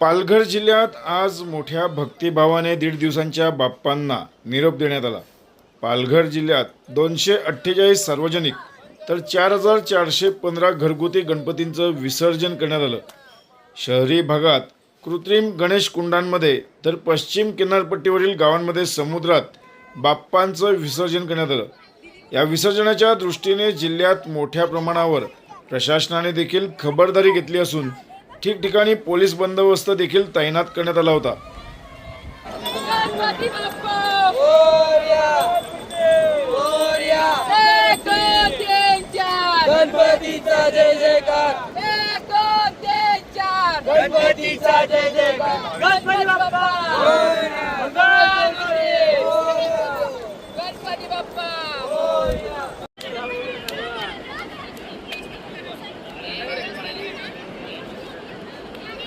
पालघर जिल्ह्यात आज मोठ्या भक्तिभावाने दीड दिवसांच्या बाप्पांना निरोप देण्यात आला. पालघर जिल्ह्यात दोनशे अठ्ठेचाळीस सार्वजनिक तर चार हजार चारशे पंधरा घरगुती गणपतींचं विसर्जन करण्यात आलं. शहरी भागात कृत्रिम गणेश कुंडांमध्ये तर पश्चिम किनारपट्टीवरील गावांमध्ये समुद्रात बाप्पांचं विसर्जन करण्यात आलं. या विसर्जनाच्या दृष्टीने जिल्ह्यात मोठ्या प्रमाणावर प्रशासनाने देखील खबरदारी घेतली असून ठिकठिकाणी पोलीस बंदोबस्त देखील तैनात करण्यात आला होता. गणपतीचा जय जयकार.